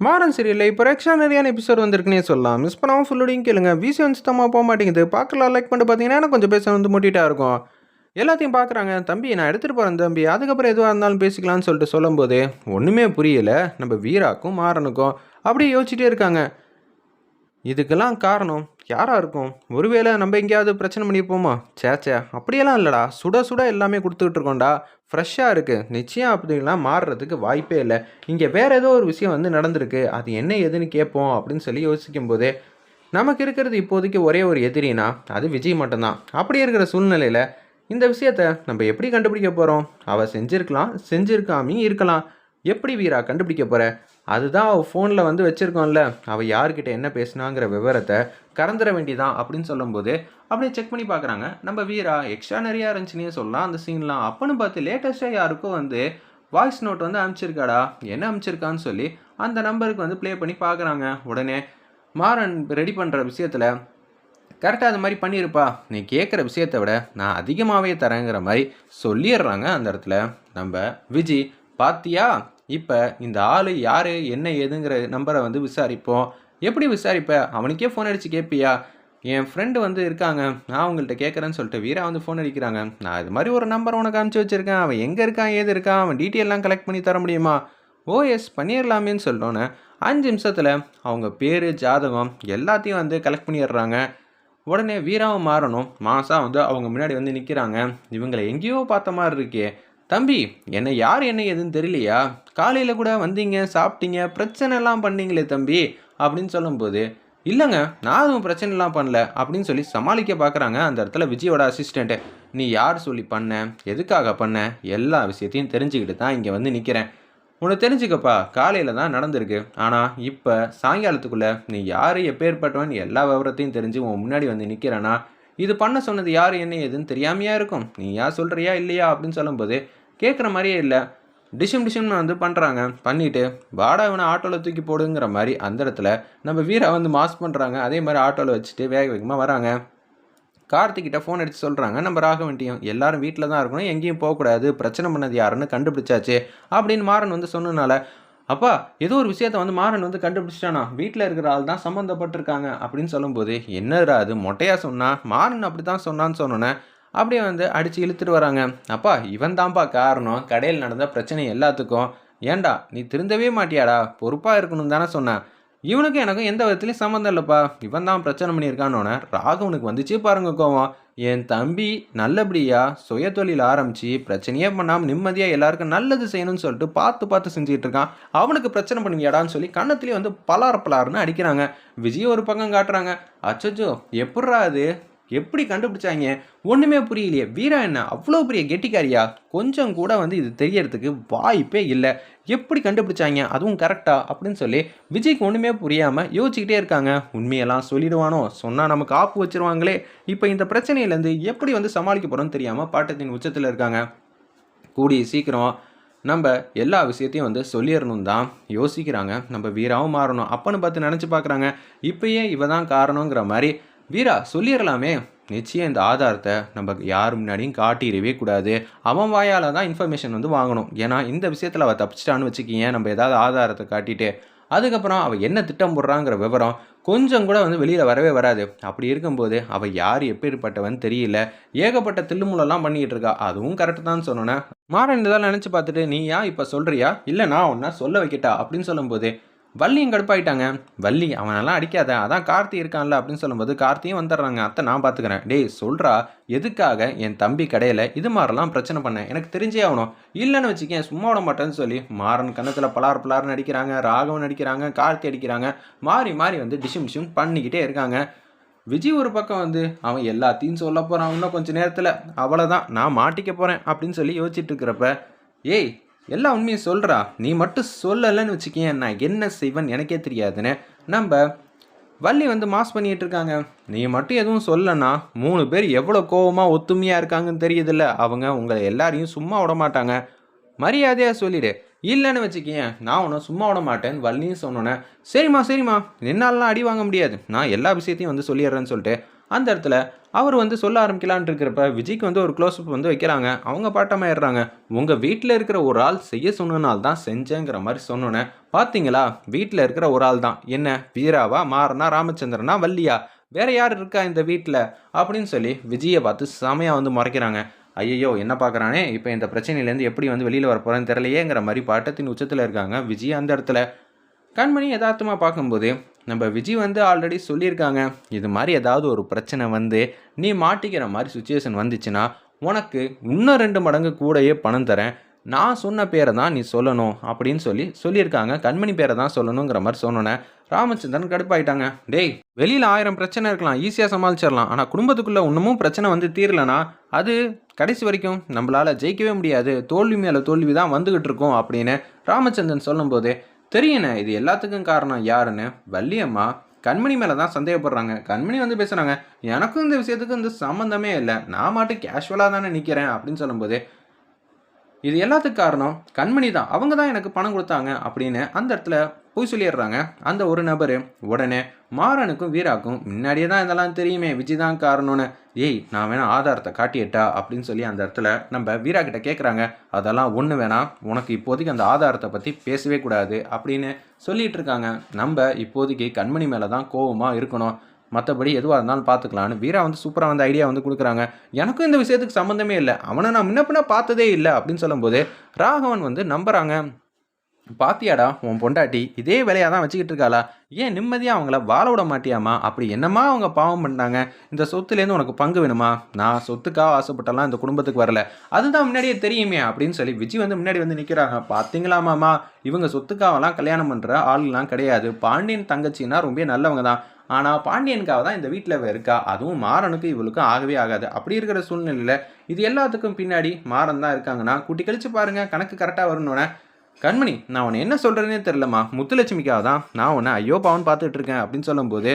மாறன் சீரியலில் இப்போ extra நிறையான episode வந்திருக்குன்னே சொல்லலாம். மிஸ் பண்ணாமல் ஃபுல்லோடையும் கேளுங்க. விசி வந்து சுத்தமாக போக மாட்டேங்குது. பார்க்கலாம் லைக் பண்ணிட்டு பார்த்தீங்கன்னா எனக்கு கொஞ்சம் பேச வந்து முட்டிட்டா இருக்கும். எல்லாத்தையும் பார்க்குறாங்க. தம்பி நான் எடுத்துகிட்டு போகிறேன் தம்பி. அதுக்கப்புறம் எதுவாக இருந்தாலும் பேசிக்கலாம்னு சொல்லிட்டு சொல்லும்போது ஒன்றுமே புரியலை. நம்ம வீராக்கும் மாறனுக்கும் அப்படியே யோசிச்சுட்டே இருக்காங்க. இதுக்கெல்லாம் காரணம் யாராக இருக்கும்? ஒருவேளை நம்ம எங்கேயாவது பிரச்சனை பண்ணியிருப்போமா? சேச்சே அப்படியெல்லாம் இல்லைடா. சுட சுட எல்லாமே கொடுத்துக்கிட்டு இருக்கோம்டா. ஃப்ரெஷ்ஷாக இருக்குது நிச்சயம் அப்படிலாம் மாறுறதுக்கு வாய்ப்பே இல்லை. இங்கே வேறு ஏதோ ஒரு விஷயம் வந்து நடந்திருக்கு. அது என்ன ஏதுன்னு கேட்போம் அப்படின்னு சொல்லி யோசிக்கும் போதே நமக்கு இருக்கிறது இப்போதைக்கு ஒரே ஒரு எதிரினா அது விஜய் மட்டும்தான். அப்படி இருக்கிற சூழ்நிலையில் இந்த விஷயத்த நம்ம எப்படி கண்டுபிடிக்க போகிறோம் அவள் செஞ்சுருக்கலாம் செஞ்சுருக்காமையும் இருக்கலாம். எப்படி வீரா கண்டுபிடிக்க போகிற அதுதான் அவள் ஃபோனில் வந்து வச்சுருக்கோம்ல. அவள் யார்கிட்ட என்ன பேசினாங்கிற விவரத்தை கறந்துட வேண்டியதான் அப்படின்னு சொல்லும்போது அப்படியே செக் பண்ணி பார்க்குறாங்க. நம்ம வீரா எக்ஸ்ட்ரா நிறையா இருந்துச்சுன்னே சொல்லலாம். அந்த சீன்லாம் அப்போன்னு பார்த்து லேட்டஸ்ட்டாக யாருக்கும் வந்து வாய்ஸ் நோட் வந்து அனுப்பிச்சிருக்காடா என்ன அனுப்பிச்சிருக்கான்னு சொல்லி அந்த நம்பருக்கு வந்து ப்ளே பண்ணி பார்க்குறாங்க. உடனே மாறன் ரெடி பண்ணுற விஷயத்தில் கரெக்டாக அது மாதிரி பண்ணியிருப்பா நீ கேட்குற விஷயத்தை விட நான் அதிகமாகவே தரேங்கிற மாதிரி சொல்லிடுறாங்க அந்த இடத்துல. நம்ம விஜி பாத்தியா? இப்போ இந்த ஆள் யார் என்ன ஏதுங்கிற நம்பரை வந்து விசாரிப்போம். எப்படி விசாரிப்ப? அவனுக்கே ஃபோன் அடித்து கேட்பியா என் ஃப்ரெண்டு வந்து இருக்காங்க. நான் உங்கள்கிட்ட கேட்குறேன்னு சொல்லிட்டு வீரா வந்து ஃபோன் அடிக்கிறாங்க. நான் இது மாதிரி ஒரு நம்பர் உனக்கு அனுப்பிச்சி வச்சுருக்கேன். அவன் எங்கே இருக்கான் ஏது இருக்கான்? அவன் டீட்டெயிலாம் கலெக்ட் பண்ணி தர முடியுமா? ஓ எஸ் பண்ணிடலாமேன்னு சொல்லிட்டோன்னே அஞ்சு நிமிஷத்தில் அவங்க பேர் ஜாதகம் எல்லாத்தையும் வந்து கலெக்ட் பண்ணிடுறாங்க. உடனே வீராவும் மாறணும். மாதம் வந்து அவங்க முன்னாடி வந்து நிற்கிறாங்க இவங்களை எங்கேயோ பார்த்த மாதிரி இருக்கே. தம்பி என்னை யார் என்ன எதுன்னு தெரியலையா? காலையில் கூட வந்தீங்க சாப்பிட்டீங்க பிரச்சனைலாம் பண்ணீங்களே தம்பி அப்படின்னு சொல்லும்போது இல்லைங்க நான் அதுவும் பிரச்சனைலாம் பண்ணல அப்படின்னு சொல்லி சமாளிக்க பார்க்குறாங்க அந்த இடத்துல விஜயோட அசிஸ்டண்ட்டு நீ யார் சொல்லி பண்ண எதுக்காக பண்ண எல்லா விஷயத்தையும் தெரிஞ்சுக்கிட்டு தான் இங்கே வந்து நிற்கிறேன் உனக்கு தெரிஞ்சுக்கப்பா காலையில் தான் நடந்திருக்கு. ஆனால் இப்போ சாயங்காலத்துக்குள்ளே நீ யார் எப்பேற்பட்டவன் எல்லா விவரத்தையும் தெரிஞ்சு உன் முன்னாடி வந்து நிற்கிறேன்னா இது பண்ண சொன்னது யார் என்ன ஏதுன்னு தெரியாமையா இருக்கும்? நீ யார் சொல்கிறியா இல்லையா? அப்படின்னு சொல்லும்போது கேட்குற மாதிரியே இல்லை. டிஷம் டிஷம்னு வந்து பண்ணுறாங்க பண்ணிவிட்டு வாடா இவனை ஆட்டோவில் தூக்கி போடுங்கிற மாதிரி அந்த இடத்துல நம்ம வீரா வந்து மாஸ் பண்ணுறாங்க அதே மாதிரி ஆட்டோவில் வச்சுட்டு வேக வேகமாக வராங்க. கார்த்திக்கிட்ட ஃபோன் அடித்து சொல்கிறாங்க நம்ம ராகவன்ட்டியும் எல்லாரும் வீட்டில் தான் இருக்கணும் எங்கேயும் போகக்கூடாது பிரச்சனை பண்ணது யாருன்னு கண்டுபிடிச்சாச்சு அப்படின்னு மாறன் வந்து சொன்னனால அப்பா ஏதோ ஒரு விஷயத்த வந்து மாறன் வந்து கண்டுபிடிச்சிட்டானா? வீட்டில் இருக்கிற ஆள் தான் சம்மந்தப்பட்டிருக்காங்க அப்படின்னு சொல்லும்போது என்னடா அது மொட்டையாக சொன்னா மாறன் அப்படி தான் சொன்னான்னு சொன்னோன்னே அப்படியே வந்து அடித்து இழுத்துட்டு வராங்க. அப்பா இவன் தான்ப்பா காரணம். கடையில் நடந்த பிரச்சனை எல்லாத்துக்கும். ஏன்டா நீ திருந்தவே மாட்டியாடா? பொறுப்பாக இருக்கணும் தானே சொன்னேன் இவனுக்கும் எனக்கும் எந்த விதத்துலையும் சம்மந்தம் இல்லைப்பா. இவன் தான் பிரச்சனை பண்ணியிருக்கானோன்னு ராகவனுக்கு வந்துச்சு பாருங்க கோவம். என் தம்பி நல்லபடியாக சுய தொழில் ஆரம்பித்து பிரச்சனையே பண்ணாமல் நிம்மதியாக எல்லாருக்கும் நல்லது செய்யணும்னு சொல்லிட்டு பார்த்து பார்த்து செஞ்சுட்டு இருக்கான். அவனுக்கு பிரச்சனை பண்ணுங்கடான்னு சொல்லி கண்ணத்துலேயே வந்து பலார் பலார்னு அடிக்கிறாங்க. விஜய் ஒரு பக்கம் காட்டுறாங்க. அச்சோ எப்பட்றா அது? எப்படி கண்டுபிடிச்சாங்க? ஒன்றுமே புரியலையே. வீரா என்ன அவ்வளோ பெரிய கெட்டிக்காரியா? கொஞ்சம் கூட வந்து இது தெரியறதுக்கு வாய்ப்பே இல்லை. எப்படி கண்டுபிடிச்சாங்க? அதுவும் கரெக்டா அப்படின்னு சொல்லி விஜய்க்கு ஒன்றுமே புரியாமல் யோசிச்சுக்கிட்டே இருக்காங்க. உண்மையெல்லாம் சொல்லிடுவானோ? சொன்னால் நமக்கு ஆப்பு வச்சிருவாங்களே? இப்போ இந்த பிரச்சனையிலேருந்து எப்படி வந்து சமாளிக்க போகிறோம்னு தெரியாமல் பாட்டத்தின் உச்சத்தில் இருக்காங்க. கூடிய சீக்கிரம் நம்ம எல்லா விஷயத்தையும் வந்து சொல்லிடணும் தான் யோசிக்கிறாங்க. நம்ம வீராவும் மாறணும். அப்பன்னு பார்த்து நினச்சி பார்க்குறாங்க. இப்பயே இவ தான் காரணங்கிற மாதிரி வீரா சொல்லிடலாமே. நிச்சயம் இந்த ஆதாரத்தை நம்ம யார் முன்னாடியும் காட்டிடவே கூடாது. அவன் வாயால் தான் இன்ஃபர்மேஷன் வந்து வாங்கணும். ஏன்னா இந்த விஷயத்தில் அவள் தப்பிச்சிட்டான்னு வச்சுக்கிங்க நம்ம ஏதாவது ஆதாரத்தை காட்டிட்டு. அதுக்கப்புறம் அவள் என்ன திட்டம் போடுறாங்கிற விவரம் கொஞ்சம் கூட வந்து வெளியில் வரவே வராது. அப்படி இருக்கும்போது அவள் யார் எப்பேற்பட்டவன் தெரியல. ஏகப்பட்ட தில்லுமுலெல்லாம் பண்ணிக்கிட்டு இருக்கா. அதுவும் கரெக்டு தான் சொன்னோன்னே மாறன் இதெல்லாம் நினச்சி பார்த்துட்டு நீ ஏன் இப்போ சொல்கிறியா இல்லை நான் ஒன்றா சொல்ல வைக்கிட்டா? அப்படின்னு சொல்லும்போது வள்ளியும் கடுப்பாயிட்டாங்க? வள்ளி அவனெல்லாம் அடிக்காத அதான் கார்த்தி இருக்கான்ல அப்படின்னு சொல்லும்போது கார்த்தியும் வந்துடுறாங்க. அத்தை நான் பார்த்துக்கிறேன் டேய் சொல்கிறா எதுக்காக என் தம்பி கடையில் இது மாதிரிலாம் பிரச்சனை பண்ணேன் எனக்கு தெரிஞ்சே ஆகணும். இல்லைன்னு வச்சுக்கேன் சும்மா விட மாட்டேன்னு சொல்லி மாறன் கன்னத்தில் பலார் பலார்னு அடிக்கிறாங்க ராகவன் அடிக்கிறாங்க கார்த்தி அடிக்கிறாங்க மாறி மாறி வந்து டிஷும் டிஷும் பண்ணிக்கிட்டே இருக்காங்க. விஜய் ஒரு பக்கம் வந்து அவன் எல்லாத்தையும் சொல்ல போகிறான் இன்னும் கொஞ்சம் நேரத்தில். அவ்வளோதான் நான் மாட்டிக்க போகிறேன் அப்படின்னு சொல்லி யோசிச்சுட்டு இருக்கிறப்ப ஏய் எல்லா உண்மையும் சொல்கிறா நீ மட்டும் சொல்லலைன்னு வச்சுக்கேன் நான் என்ன செய்வேன் எனக்கே தெரியாதுன்னு. நம்ம வள்ளி வந்து மாஸ் பண்ணிகிட்டு இருக்காங்க. நீ மட்டும் எதுவும் சொல்லனா மூணு பேர் எவ்வளோ கோவமாக ஒத்துமையாக இருக்காங்கன்னு தெரியுதுல்ல அவங்க உங்களை எல்லாரையும் சும்மா விட மாட்டாங்க. மரியாதையாக சொல்லிடு. இல்லைன்னு வச்சுக்கேன் நான் உன்னை சும்மா விட மாட்டேன்னு வள்ளியும் சொன்னோன்னே சரிம்மா சரிம்மா என்னாலலாம் அடி வாங்க முடியாது. நான் எல்லா விஷயத்தையும் வந்து சொல்லிடுறேன்னு சொல்லிட்டு அந்த இடத்துல அவர் வந்து சொல்ல ஆரம்பிக்கலான்னு இருக்கிறப்ப விஜய்க்கு வந்து ஒரு க்ளோஸ்அப் வந்து வைக்கிறாங்க. அவங்க பாட்டமாயிடுறாங்க உங்கள் வீட்டில் இருக்கிற ஒரு ஆள் செய்ய சொன்னனால தான் செஞ்சேங்கிற மாதிரி சொன்னோன்னே பார்த்தீங்களா வீட்டில் இருக்கிற ஒரு ஆள் தான். என்ன? வீராவா? மாறனா? ராமச்சந்திரனா? வள்ளியா? வேற யார் இருக்கா இந்த வீட்டில் அப்படின்னு சொல்லி விஜயை பார்த்து செமையாக வந்து முறைக்கிறாங்க. ஐயையோ என்ன பார்க்குறானே இப்போ இந்த பிரச்சனையிலேருந்து எப்படி வந்து வெளியில் வர போகிறேன்னு தெரியலையேங்கிற மாதிரி பாட்டத்தின் உச்சத்தில் இருக்காங்க விஜய் அந்த இடத்துல. கண்மணி யதார்த்தமாக பார்க்கும்போது நம்ம விஜய் வந்து ஆல்ரெடி சொல்லியிருக்காங்க இது மாதிரி ஏதாவது ஒரு பிரச்சனை வந்து நீ மாட்டிக்கிற மாதிரி சுச்சுவேஷன் வந்துச்சுன்னா உனக்கு இன்னும் ரெண்டு மடங்கு கூடயே பணம் தரேன். நான் சொன்ன பேரை தான் நீ சொல்லணும் அப்படின்னு சொல்லி சொல்லியிருக்காங்க. கண்மணி பேரை தான் சொல்லணுங்கிற மாதிரி சொன்னோன்னே ராமச்சந்திரன் கடுப்பாயிட்டாங்க. டேய் வெளியில் ஆயிரம் பிரச்சனை இருக்கலாம் ஈஸியாக சமாளிச்சிடலாம். ஆனால் குடும்பத்துக்குள்ளே இன்னமும் பிரச்சனை வந்து தீரலனா அது கடைசி வரைக்கும் நம்மளால் ஜெயிக்கவே முடியாது. தோல்வி மேலே தோல்வி தான் வந்துக்கிட்டு இருக்கோம் அப்படின்னு ராமச்சந்திரன் சொல்லும்போது தெரியணே இது எல்லாத்துக்கும் காரணம் யாருன்னு? வள்ளியம்மா கண்மணி மேலே தான் சந்தேகப்படுறாங்க. கண்மணி வந்து பேசுகிறாங்க எனக்கும் இந்த விஷயத்துக்கு இந்த சம்மந்தமே இல்லை. நான் மாட்டு கேஷுவலாக தானே நிற்கிறேன் அப்படின்னு சொல்லும்போது இது எல்லாத்துக்கும் காரணம் கண்மணி தான். அவங்க தான் எனக்கு பணம் கொடுத்தாங்க அப்படின்னு அந்த இடத்துல போய் சொல்லிடுறாங்க. அந்த ஒரு நபர் உடனே மாறனுக்கும் வீராக்கும் முன்னாடியே தான் இதெல்லாம் தெரியுமே விஜய் தான் காரணம்னு. ஏய் நான் வேணா ஆதாரத்தை காட்டியட்டா அப்படின்னு சொல்லி அந்த இடத்துல நம்ம வீரா கிட்ட கேட்குறாங்க அதெல்லாம் ஒன்று வேணாம் உனக்கு இப்போதைக்கு அந்த ஆதாரத்தை பற்றி பேசவே கூடாது அப்படின்னு சொல்லிட்டு இருக்காங்க. நம்ம இப்போதைக்கு கண்மணி மேலே தான் கோவமாக இருக்கணும். மற்றபடி எதுவாக இருந்தாலும் பார்த்துக்கலான்னு வீரா வந்து சூப்பராக வந்து ஐடியா வந்து கொடுக்குறாங்க. எனக்கும் இந்த விஷயத்துக்கு சம்மந்தமே இல்லை. அவனை நான் முன்ன பின்ன பார்த்ததே இல்லை அப்படின்னு சொல்லும்போது ராகவன் வந்து நம்புகிறாங்க பாத்தியாடா உன் பொண்டாட்டி இதே வேலையாக தான் வச்சுக்கிட்டு இருக்காளா? ஏன் நிம்மதியாக அவங்கள வாழ விட மாட்டியாமா? அப்படி என்னம்மா அவங்க பாவம் பண்ணாங்க? இந்த சொத்துலேருந்து உனக்கு பங்கு வேணுமா? நான் சொத்துக்காக ஆசைப்பட்டலாம் இந்த குடும்பத்துக்கு வரல. அதுதான் முன்னாடியே தெரியுமே அப்படின்னு சொல்லி விஜய் வந்து முன்னாடி வந்து நிற்கிறாங்க பார்த்தீங்களா மாமா? இவங்க சொத்துக்காவெல்லாம் கல்யாணம் பண்ணுற ஆளுலாம் கிடையாது. பாண்டியன் தங்கச்சின்னா ரொம்ப நல்லவங்க தான் ஆனால் பாண்டியனுக்காக தான் இந்த வீட்டில் இருக்கா? அதுவும் மாறனுக்கு இவளுக்கும் ஆகவே ஆகாது. அப்படி இருக்கிற சூழ்நிலையில் இது எல்லாத்துக்கும் பின்னாடி மாறன் தான் இருக்காங்கன்னா கூட்டி கழிச்சு பாருங்க கணக்கு கரெக்டாக வரணுன்னே கண்மணி நான் உன்னை என்ன சொல்கிறேனே தெரிலம்மா முத்துலட்சுமிக்காக தான் நான் உன்னை ஐயோ பாவன் பார்த்துட்டு இருக்கேன் அப்படின்னு சொல்லும்போது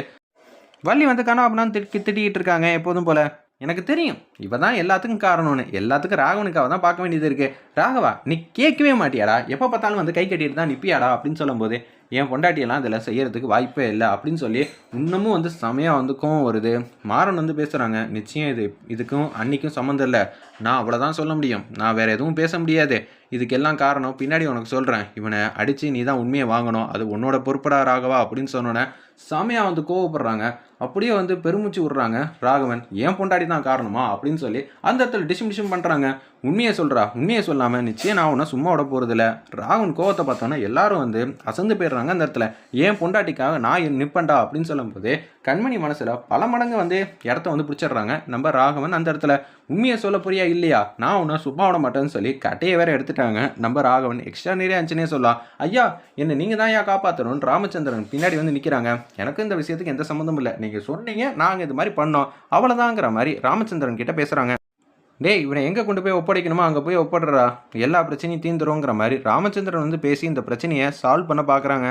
வள்ளி வந்து கனா அப்படின்னா திட்டி திட்டிக்கிட்டு இருக்காங்க எப்போதும் போல. எனக்கு தெரியும். இவ தான் எல்லாத்துக்கும் காரணம்னு. எல்லாத்துக்கும் ராகவனுக்காக தான் பார்க்க வேண்டியது இருக்கு. ராகவா நீ கேட்கவே மாட்டியாடா. எப்போ பார்த்தாலும் வந்து கை கட்டிட்டு தான் நிப்பியாடா அப்படின்னு சொல்லும்போது என் பொண்டாட்டியெல்லாம் இதில் செய்கிறதுக்கு வாய்ப்பே இல்லை அப்படின்னு சொல்லி இன்னமும் வந்து செமையாக வந்து கோவம் வருது. மாறன் வந்து பேசுகிறாங்க நிச்சயம் இது இதுக்கும் அன்னைக்கும் சம்மந்தம் இல்லை. நான் அவ்வளோதான் சொல்ல முடியும். நான் வேறு எதுவும் பேச முடியாது. இதுக்கெல்லாம் காரணம் பின்னாடி உனக்கு சொல்கிறேன் இவனை அடித்து நீ தான் உண்மையை வாங்கணும். அது உன்னோட பொறுப்படா ராகவா அப்படின்னு சொன்னோன்னே செமையாக வந்து கோவப்படுறாங்க. அப்படியே வந்து பெருமூச்சு விடுறாங்க. ராகவன் ஏன் பொண்டாடி தான் காரணமா? அப்படின்னு சொல்லி அந்த இடத்துல டிசிம் டிசிம் பண்ணுறாங்க உண்மையை சொல்கிறா உண்மையை சொல்லாமல் நிச்சயம் நான் உன்னை சும்மா விட போகிறதில்ல ராகவன் கோவத்தை பார்த்தோன்னா எல்லாரும் வந்து அசந்து போயிடுறாங்க அந்த இடத்துல. ஏன் பொண்டாட்டிக்காக நான் நிற்பண்டா அப்படின்னு சொல்லும்போது கண்மணி மனசில் பல மடங்கு வந்து இடத்த வந்து பிடிச்சிடுறாங்க. நம்ம ராகவன் அந்த இடத்துல உண்மையை சொல்ல போறியா இல்லையா? நான் உன்னை சும்மா விட மாட்டேன்னு சொல்லி கட்டையை வேற எடுத்துட்டாங்க. நம்ம ராகவன் எக்ஸ்ட்ரா நிறைய இருந்துச்சுன்னே சொல்லலாம். ஐயா என்ன நீங்கள் தான் ஏன் காப்பாற்றணும்னு ராமச்சந்திரன் பின்னாடி வந்து நிற்கிறாங்க எனக்கு இந்த விஷயத்துக்கு எந்த சம்மந்தமும் இல்லை. நீங்கள் சொன்னீங்க நாங்கள் இது மாதிரி பண்ணோம். அவ்வளோதாங்கிற மாதிரி ராமச்சந்திரன் கிட்ட பேசுகிறாங்க டேய் இவனை எங்கே கொண்டு போய் ஒப்படைக்கணுமோ அங்கே போய் ஒப்படைறா. எல்லா பிரச்சனையும் தீந்துருங்கிற மாதிரி ராமச்சந்திரன் வந்து பேசி இந்த பிரச்சனையை சால்வ் பண்ண பார்க்குறாங்க